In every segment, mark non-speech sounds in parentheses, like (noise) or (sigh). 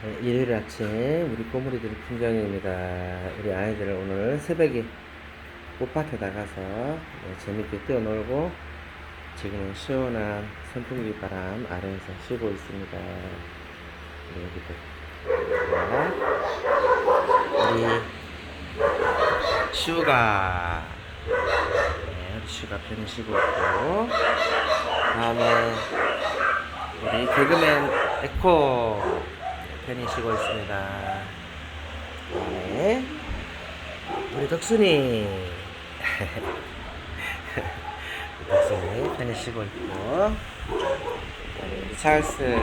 네, 일요일 아침 우리 꼬물이들 풍경입니다. 우리 아이들 오늘 새벽에 꽃밭에 나가서 네, 재밌게 뛰어놀고 지금은 시원한 선풍기 바람 아래에서 쉬고 있습니다. 네, 여기도 자, 우리 슈가 네, 슈가 편히 쉬고 있고 다음에 우리 개그맨 에코 편히 쉬고 있습니다. 네. 우리 덕순이. (laughs) 덕순이 편히 쉬고 있고. 찰스.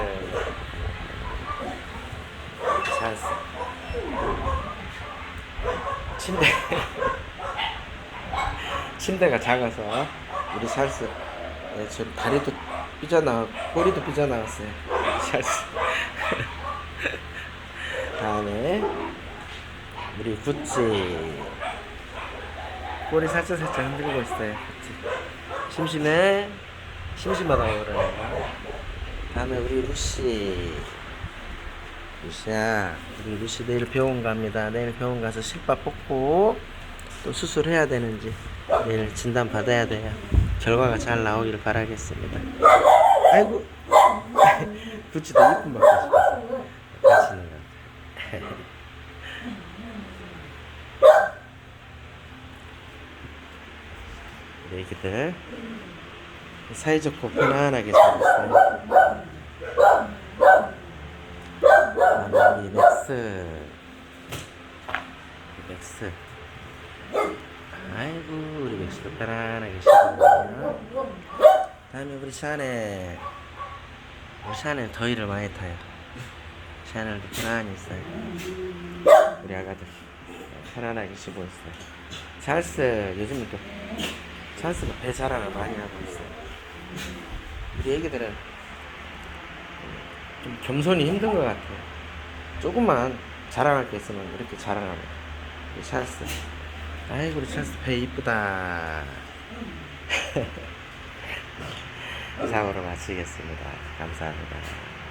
찰스. 침대. (laughs) 침대가 작아서 우리 찰스. 네, 지금 다리도 삐져나와, 꼬리도 삐져나왔어요. 찰스. 다음에 우리 구찌. 꼬리 살짝 살짝 흔들고 있어요 구찌. 심심해? 심심하다고 그래요 다음에 우리 루시. 루시야 우리 루시 내일 병원 갑니다. 내일 병원 가서 실밥 뽑고 또 수술해야 되는지 내일 진단 받아야 돼요. 결과가 잘 나오기를 바라겠습니다. 아이고. (laughs) 구찌도 이쁜 우리 애기들 사이좋고 편안하게 잘 있어요. 우리 맥스 맥스 아이고 우리 맥스도 편안하게 있네요. 다음에 우리 샤넬 우리 샤넬 더위를 많이 타요. 샤넬도 편안히 있어요. 우리 아가들 편안하게 쉬고 있어요. 찰스 요즘은 또 찰스가 배 자랑을 많이 하고 있어요. 우리 애기들은 좀 겸손이 힘든 것 같아요. 조금만 자랑할 게 있으면 이렇게 자랑합니다. 우리 찰스. 아이고 우리 찰스 배 이쁘다. (laughs) 이상으로 마치겠습니다. 감사합니다.